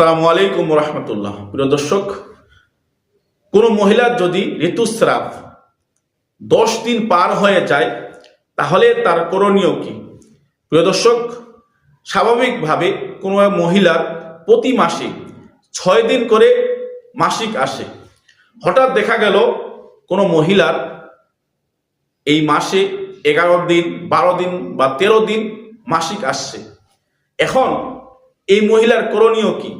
আসসালামু আলাইকুম রহমতুল্লাহ প্রিয় দর্শক, কোনো মহিলার যদি ঋতুস্রাব দশ দিন পার হয়ে যায়, তাহলে তার করণীয় কি? প্রিয় দর্শক, স্বাভাবিকভাবে কোনো মহিলার প্রতি মাসে ছয় দিন করে মাসিক আসে। হঠাৎ দেখা গেল কোনো মহিলার এই মাসে এগারো দিন, বারো দিন বা তেরো দিন মাসিক আসছে। এখন এই মহিলার করণীয় কি?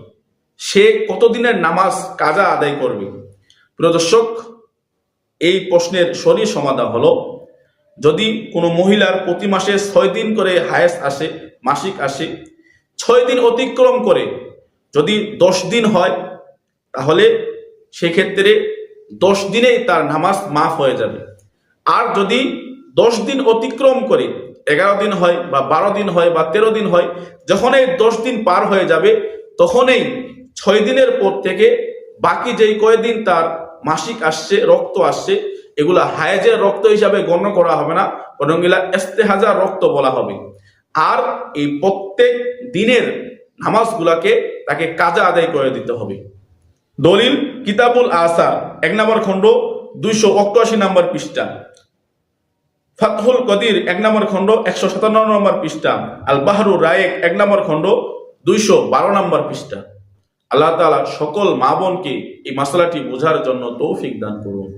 সে কতদিনের নামাজ কাজা আদায় করবে? প্রিয় দর্শক, এই প্রশ্নের সরি সমাধান হলো, যদি কোনো মহিলার প্রতি মাসে ছয় দিন করে হায়েস আসে, মাসিক আসে, ছয় দিন অতিক্রম করে যদি দশ দিন হয়, তাহলে সেক্ষেত্রে দশ দিনেই তার নামাজ মাফ হয়ে যাবে। আর যদি দশ দিন অতিক্রম করে, এগারো দিন হয় বা বারো দিন হয় বা তেরো দিন হয় যখন এই দশ দিন পার হয়ে যাবে, তখনই ছয় দিনের পর থেকে বাকি যেই কয়দিন তার মাসিক আসছে, রক্ত আসছে, এগুলা হায়েজের রক্ত হিসাবে গণ্য করা হবে না, বরং এগুলা এস্তেহাজার রক্ত বলা হবে। আর এই প্রত্যেক দিনের নামাজগুলাকে তাকে কাজা আদায় করে দিতে হবে। দলিল, কিতাবুল আসার, এক নম্বর খণ্ড, দুইশো অষ্টআশি নম্বর পৃষ্ঠা। ফাতহুল কদির, এক নম্বর খণ্ড, একশো সাতান্ন নম্বর পৃষ্ঠা। আল বাহরু রায়েক, এক নম্বর খণ্ড, দুইশো বারো নম্বর পৃষ্ঠা। আল্লাহ তালা সকল মা বোনকে এই মশলাটি বোঝার জন্য তৌফিক দান করুন।